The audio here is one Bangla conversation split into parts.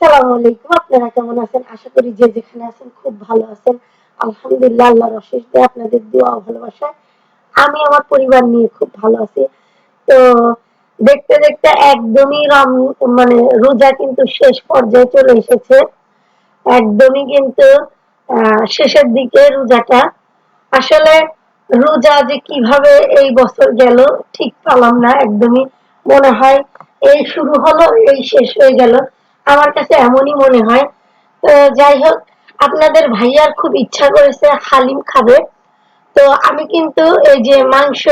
আসসালামু আলাইকুম। আপনারা কেমন আছেন? আশা করি যে যেখানে আছেন খুব ভালো আছেন। আলহামদুলিল্লাহ, আল্লাহর অশেষ দয়া, আপনাদের দোয়া ভালোবাসা আমি আমার পরিবার নিয়ে খুব ভালো আছি। তো দেখতে দেখতে একদমই রম মানে রোজা কিন্তু শেষ পর্যায়ে চলে এসেছে। একদমই কিন্তু শেষের দিকে রোজাটা। আসলে রোজা যে কীভাবে এই বছর গেল ঠিক পালাম না, একদমই মনে হয় এই শুরু হলো, এই শেষ হয়ে গেল। আমার কাছে এমনই মনে হয়। তো যাই হোক, আপনাদের ভাইয়ার খুব ইচ্ছা করেছে হালিম খাবে। তো আমি কিন্তু এই যে মাংস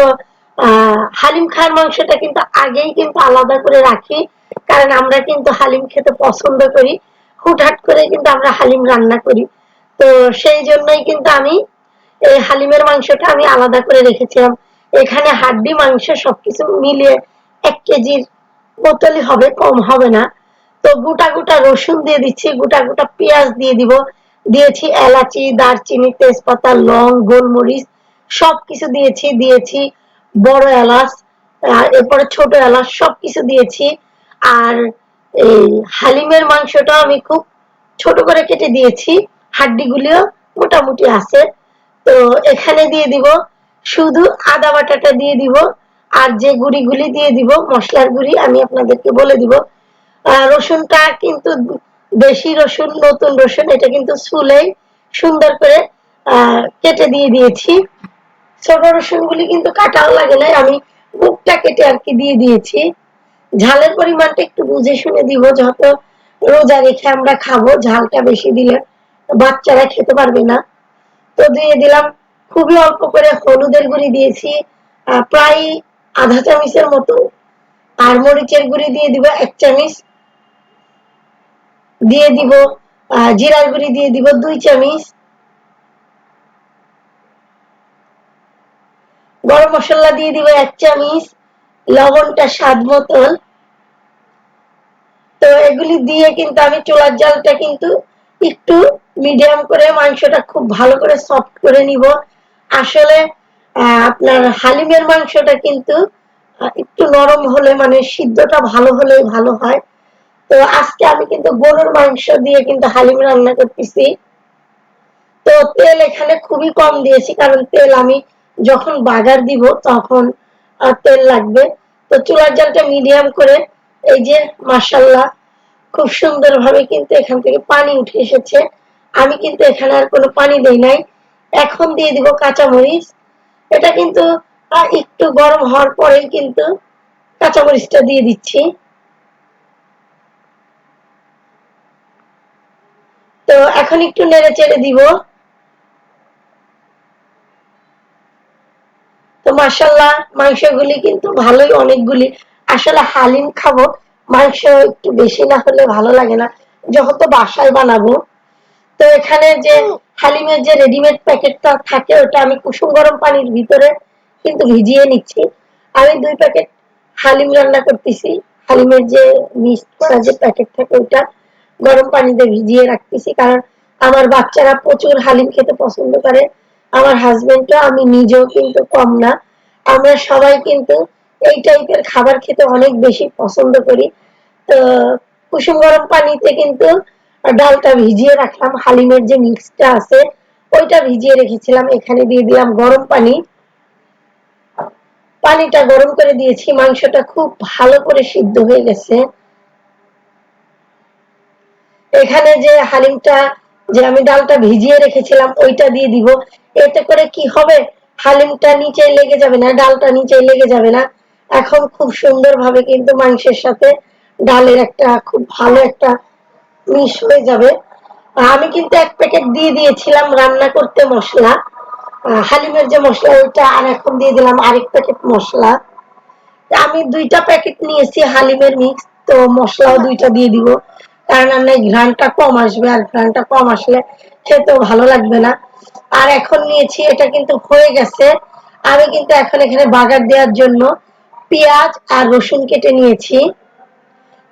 হালিম খাওয়ার মাংসটা কিন্তু আগেই কিন্তু আলাদা করে রাখি। কারণ আমরা কিন্তু হালিম খেতে পছন্দ করি। হুটহাট করে কিন্তু আমরা হালিম রান্না করি। তো সেই জন্যই কিন্তু আমি এই হালিমের মাংসটা আমি আলাদা করে রেখেছিলাম। এখানে হাড্ডি মাংস সবকিছু মিলিয়ে এক কেজির বোতলই হবে, কম হবে না। তো গোটা গোটা রসুন দিয়ে দিচ্ছি, গোটা গোটা পেঁয়াজ দিয়ে দিব। দিয়েছি এলাচি, দারচিনি, তেজপাতা, লং, গোলমরিচ, সবকিছু দিয়েছি দিয়েছি বড় এলাচ এরপরে ছোট এলাচ সবকিছু দিয়েছি। আর এই হালিমের মাংসটা আমি খুব ছোট করে কেটে দিয়েছি, হাড্ডিগুলিও মোটামুটি আছে। তো এখানে দিয়ে দিব, শুধু আদা বাটাটা দিয়ে দিব, আর যে গুঁড়িগুলি দিয়ে দিব, মশলার গুঁড়ি আমি আপনাদেরকে বলে দিব। রসুনটা কিন্তু দেশি রসুন, নতুন রসুন, এটা কিন্তু চুলেই সুন্দর করে কেটে দিয়ে দিয়েছি। ছোট রসুনগুলি কিন্তু কাটাও লাগে না আমি বুকটা কেটে আর কি দিয়ে দিয়েছি। ঝালের পরিমাণটা একটু বুঝে শুনে দিব, যত রোজা রেখে আমরা খাব, ঝালটা বেশি দিলে বাচ্চারা খেতে পারবে না। তো দিয়ে দিলাম, খুবই অল্প করে হলুদের গুঁড়ি দিয়েছি প্রায় আধা চামচের মতো। আর মরিচের গুঁড়ি দিয়ে দিব এক চামচ। দিয়ে দিব জিরার গুঁড়ি দিয়ে দিব দুই চামচ। গরম মশলা দিয়ে দিব এক চামচ। লবণটা স্বাদ মতন। তো এগুলি দিয়ে কিন্তু আমি চোলার জালটা কিন্তু একটু মিডিয়াম করে মাংসটা খুব ভালো করে সফট করে নিব। আসলে আপনার হালিমের মাংসটা কিন্তু একটু নরম হলে মানে সিদ্ধটা ভালো হলেই ভালো হয়। তো আজকে আমি কিন্তু গরুর মাংস দিয়ে কিন্তু হালিম রান্না করতেছি। তো তেল এখানে খুবই কম দিয়েছি, কারণ তেল আমি যখন বাগার দিব তখন তেল লাগবে। তো চুলার জালটা মিডিয়াম করে এই যে মাসাল্লাহ খুব সুন্দর ভাবে কিন্তু এখান থেকে পানি উঠে এসেছে। আমি কিন্তু এখানে আর কোনো পানি দেই নাই। এখন দিয়ে দিব কাঁচামরিচ। এটা কিন্তু একটু গরম হওয়ার পরেই কিন্তু কাঁচামরিচটা দিয়ে দিচ্ছি। তো এখন একটু নেড়ে চেড়ে দিব। তো মাসাল্লাহ মাংসগুলি কিন্তু ভালোই অনেকগুলি। আসলে হালিম খাব, মাংস একটু বেশি না হলে ভালো লাগে না। যখন তো বাসায় বানাবো। তো এখানে যে হালিমের যে রেডিমেড প্যাকেটটা থাকে, ওটা আমি কুসুম গরম পানির ভিতরে কিন্তু ভিজিয়ে নিচ্ছি। আমি দুই প্যাকেট হালিম রান্না করতেছি। হালিমের যে মিক্সড করা যে প্যাকেট থাকে ওটা গরম পানিতে ভিজিয়ে রাখতেছি, কারণ আমার বাচ্চারা প্রচুর হালিম খেতে পছন্দ করে। আমার হাজবেন্ডও আমি নিজেও কিন্তু কম না। আমরা সবাই কিন্তু এই টাইপের খাবার খেতে অনেক বেশি পছন্দ করি। তো কুসুম গরম পানিতে কিন্তু ডালটা ভিজিয়ে রাখলাম, হালিমের যে মিক্সটা আছে, ওইটা ভিজিয়ে রেখেছিলাম। এখানে দিয়ে দিলাম গরম পানি। পানিটা গরম করে দিয়েছি, মাংসটা খুব ভালো করে সিদ্ধ হয়ে গেছে। এখানে যে হালিমটা, যে আমি ডালটা ভিজিয়ে রেখেছিলাম, ওইটা দিয়ে দিব। এতে করে কি হবে? হালিমটা নিচে লেগে যাবে না, ডালটা নিচে লেগে যাবে না। এখন খুব সুন্দর ভাবে কিন্তু মাংসের সাথে ডালের একটা খুব ভালো একটা মিশ হয়ে যাবে। আমি কিন্তু এক প্যাকেট দিয়ে দিয়েছিলাম রান্না করতে মশলা। হালিমের যে মশলা, ওইটা আর এখন দিয়ে দিলাম আরেক প্যাকেট মশলা। আমি দুইটা প্যাকেট নিয়েছি হালিমের মিক্স, তো মশলাও দুইটা দিয়ে দিব। কারণ আমরা ঘ্রাণটা কম আসবে, আর ঘ্রাণটা কম আসলে খেতেও ভালো লাগবে না। আর এখন নিয়েছি, এটা কিন্তু হয়ে গেছে। আমি কিন্তু এখন এখানে বাগার দেওয়ার জন্য পেঁয়াজ আর রসুন কেটে নিয়েছি।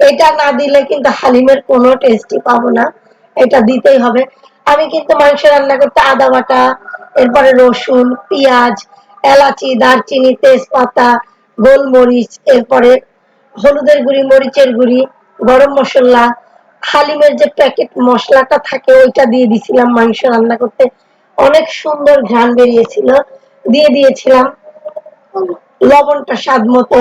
এটা না দিলে কিন্তু হালিমের কোনো টেস্টই পাবো না। এটা দিতেই হবে। আমি কিন্তু মাংস রান্না করতে আদা বাটা, এরপরে রসুন, পেঁয়াজ, এলাচি, দারচিনি, তেজপাতা, গোলমরিচ, এরপরে হলুদের গুঁড়ি, মরিচের গুঁড়ি, গরম মশলা হালিমের যে প্যাকেট মশলাটা থাকে, ওইটা দিয়ে দিছিলাম মাংস রান্না করতে। অনেক সুন্দর ঘ্রাণ বেরিয়েছিল। দিয়ে দিয়েছিলাম লবণটা স্বাদ মতো।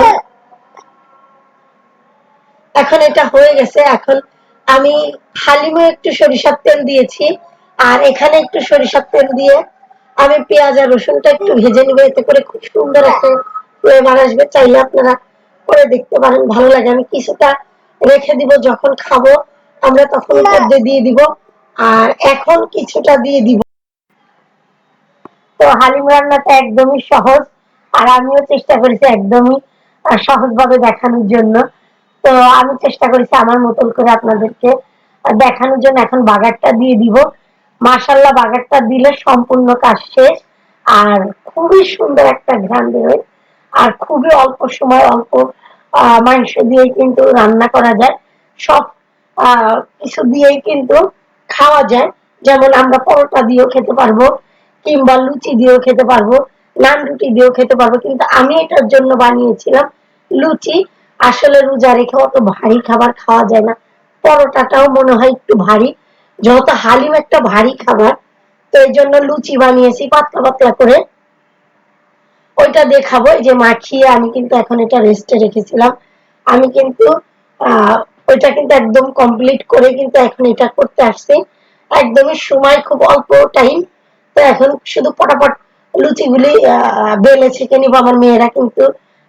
এখন এটা হয়ে গেছে। এখন আমি হালিমে একটু সরিষার তেল দিয়েছি। আর এখানে একটু সরিষার তেল দিয়ে আমি পেঁয়াজ আর রসুনটা একটু ভেজে নিবে। এতে করে খুব সুন্দর একটা ফ্লেভার আসবে। চাইলে আপনারা করে দেখতে পারেন। ভালো লাগে। আমি কিছুটা রেখে দিব যখন খাব। আমরা তখন মধ্যে দিয়ে দিব আর এখন কিছুটা দিয়ে দিব। তো হালিম রান্নাটা একদমই সহজ আর আমিও চেষ্টা করেছি একদমই সহজভাবে দেখানোর জন্য। তো আমি চেষ্টা করেছি আমার মতন করে আপনাদেরকে দেখানোর জন্য। এখন বাগারটা দিয়ে দিব। মাসাল্লাহ বাগারটা দিলে সম্পূর্ণ কাজ শেষ আর খুবই সুন্দর একটা ঘ্রাণ বেরোয়। আর খুবই অল্প সময় অল্প মাংস দিয়ে কিন্তু রান্না করা যায়। সব কিছু কিন্তু খাওয়া যায়। যেমন আমরা পরোটা দিয়েও খেতে পারব, কিংবা লুচি দিয়েও খেতে পারব নান রুটি দিয়েও খেতে পারব। কিন্তু আমি এটার জন্য বানিয়েছিলাম লুচি। আসলে রোজা রেখে অত ভারী খাবার খাওয়া যায় না। পরোটাটাও মনে হয় একটু ভারী। যেহেতু হালিম একটা ভারী খাবার, তো এই জন্য লুচি বানিয়েছি পাতলা পাতলা করে। ওইটা দেখাবো। যে মাখিয়ে আমি কিন্তু এখন এটা রেস্টে রেখেছিলাম। আমি কিন্তু ওইটা কিন্তু একদম কমপ্লিট করে কিন্তু এখন এটা করতে আসছি। একদমই সময় খুব অল্প টাইম তো এখন শুধু পটাপট লুচিগুলি বেলে ছেঁকে নিব। আমার মেয়েরা কিন্তু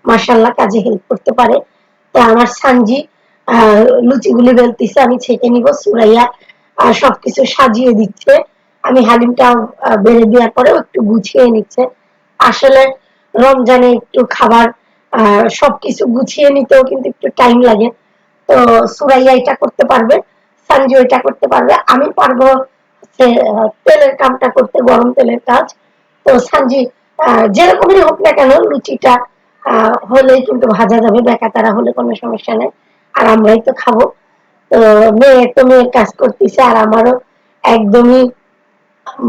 মাসাল্লাহ কাজে হেল্প করতে পারে। তো আমার সানজি লুচিগুলি বেলতেছে, আমি ছেঁকে নিব। সুরাইয়া আর সবকিছু সাজিয়ে দিচ্ছে। আমি হালিমটা বেড়ে দেওয়ার পরেও একটু গুছিয়ে নিচ্ছে। আসলে রমজানে একটু খাবার সবকিছু গুছিয়ে নিতেও কিন্তু একটু টাইম লাগে। তো সুরাইয়া এটা করতে পারবে সানজি এটা করতে পারবে। আমি পারব তেলের কামটা করতে, গরম তেলের কাজ। তো সানজি যেরকমই হোক না কেন, লুচিটা হলেই কিন্তু ভাজা যাবে, বেকাতারা হলে কোনো সমস্যা নেই। আর আমরাই তো খাব। তো মেয়ে তো মেয়ের কাজ করতেছে, আর আমারও একদমই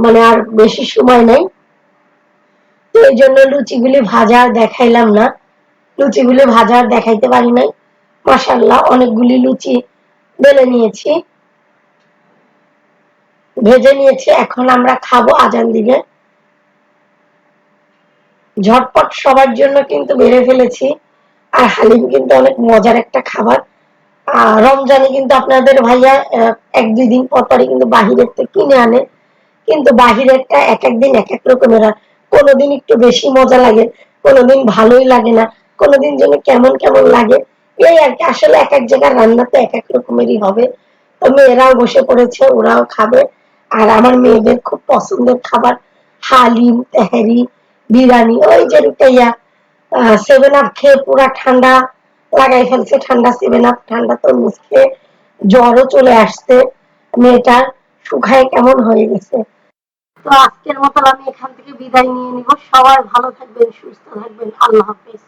মানে আর বেশি সময় নেই। তো এই জন্য লুচিগুলি ভাজা দেখাইলাম না। লুচিগুলি ভাজা দেখাইতে পারি নাই। মাসাল্লাহ অনেকগুলি লুচি বেলে নিয়েছি। ভেজে নিয়েছি, এখন আমরা খাব আজান দিবে। ঝটপট সবার জন্য কিন্তু বেড়ে ফেলেছি। আর হালিম কিন্তু অনেক মজার একটা খাবার। আর রমজানে কিন্তু আপনাদের ভাইয়া এক দুই দিন পর পরে কিন্তু বাহিরের থেকে কিনে আনে। কিন্তু বাহিরেরটা এক এক দিন এক এক রকমের হয় কোনোদিন একটু বেশি মজা লাগে, কোনোদিন ভালোই লাগে না, কোনোদিন যেন কেমন কেমন লাগে। এই আর কি, আসলে এক এক জায়গার রান্না তো এক এক রকমেরই হবে। তো মেয়েরাও বসে পড়েছে, ওরাও খাবে। আর আমার মেয়েদের খুব পছন্দের খাবার হালিম, তেহারি, বিরিয়ানি, ওই যে রুটাইয়া সেভেন আপ খেয়ে পুরা ঠান্ডা লাগাই ফেলছে, ঠান্ডা সেভেন আপ ঠান্ডা তরমুজ খেয়ে জ্বরও চলে আসছে। মেয়েটার শুকায় কেমন হয়ে গেছে। তো আজকের মতো আমি এখান থেকে বিদায় নিয়ে নিব। সবাই ভালো থাকবেন, সুস্থ থাকবেন। আল্লাহ হাফিজ।